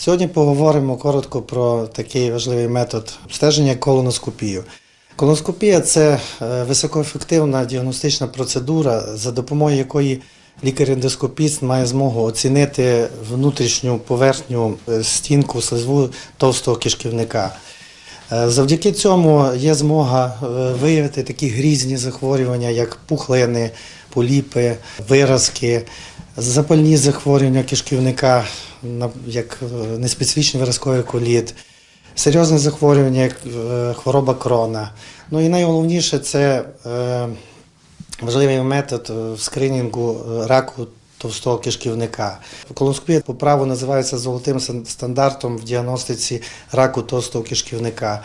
Сьогодні поговоримо коротко про такий важливий метод обстеження колоноскопію. Колоноскопія це е, високоефективна діагностична процедура, за допомогою якої лікар-ендоскопіст має змогу оцінити внутрішню поверхню е, стінку слизву товстого кишківника. Е, Завдяки цьому є змога е, виявити такі грізні захворювання, як пухлини, поліпи, виразки, запальні захворювання кишківника, як е, неспецифічний виразковий коліт, серйозне захворювання, як хвороба крона. Ну і найголовніше це важливий метод в скринінгу раку товстого кишківника. Колоноскопія по праву називається золотим стандартом в діагностиці раку товстого кишківника.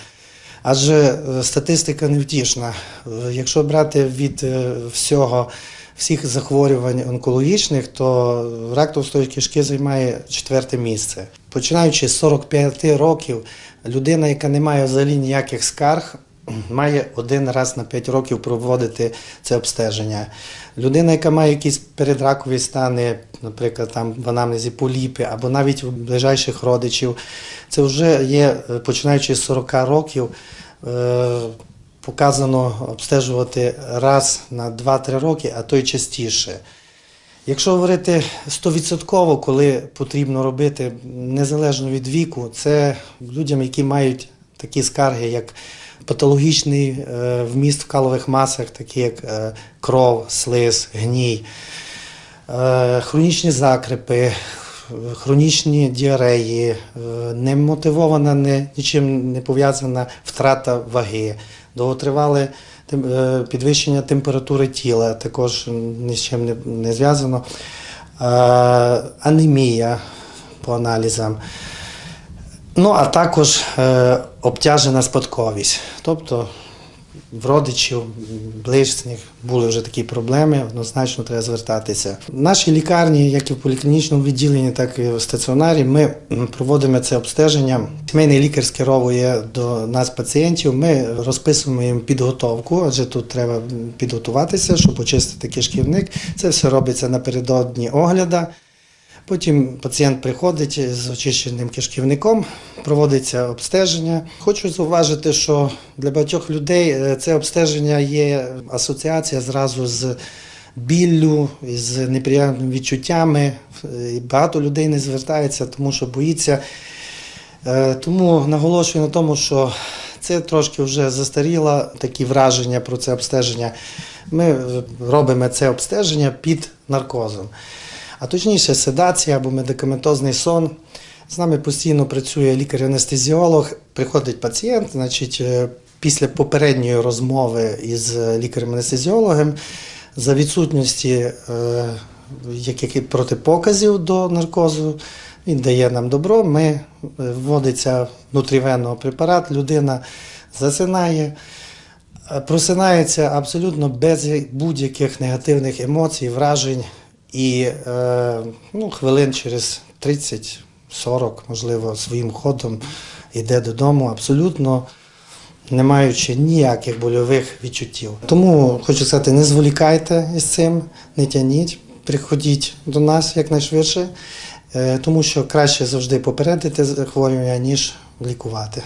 Адже е, статистика невтішна. Е, Якщо брати від е, всього всіх захворювань онкологічних, то рак товстої кишки займає четверте місце. Починаючи з 45 років, людина, яка не має взагалі ніяких скарг, має один раз на 5 років проводити це обстеження. Людина, яка має якісь передракові стани, наприклад, там в анамнезі поліпи, або навіть у ближайших родичів, це вже є, е, починаючи з 40 років, е, показано обстежувати раз на 2-3 роки, а то й частіше. Якщо говорити 100%, коли потрібно робити незалежно від віку, це людям, які мають такі скарги, як патологічний е, вміст в калових масах, такі як е, кров, слиз, гній, е, хронічні закрипи, хронічні діареї, немотивована, не, нічим не пов'язана втрата ваги, довготривале підвищення температури тіла, також ні з чим не, зв'язано, анемія по аналізам. Ну, а також е, обтяжена спадковість. Тобто в родичів, ближніх були вже такі проблеми, однозначно треба звертатися. В нашій лікарні, як і в поліклінічному відділенні, так і в стаціонарі, ми проводимо це обстеження. Сімейний лікар скеровує до нас пацієнтів. Ми розписуємо їм підготовку, адже тут треба підготуватися, щоб очистити кишківник. Це все робиться напередодні огляда. Потім пацієнт приходить з очищеним кишківником, проводиться обстеження. Хочу зауважити, що для багатьох людей е, це обстеження є асоціація зразу з біллю, з неприємними відчуттями. І Багато людей не звертається, тому що боїться. Е, Тому наголошую на тому, що це трошки вже застаріло, такі враження про це обстеження. Ми робимо це обстеження під наркозом. А точніше, седація або медикаментозний сон. З нами постійно працює лікар-анестезіолог. Приходить пацієнт, значить, е, після попередньої розмови із лікарем-анестезіологом за відсутності е, яких протипоказів до наркозу. Він дає нам добро. Ми е, вводиться внутрівенно препарат, людина засинає, е, просинається абсолютно без будь-яких негативних емоцій, вражень. І е, ну, хвилин через 30-40, можливо, своїм ходом йде додому абсолютно не маючи ніяких больових відчуттів. Тому хочу сказати, не зволікайте із цим, не тяніть, приходіть до нас якнайшвидше, е, тому що краще завжди попередити захворювання, ніж лікувати.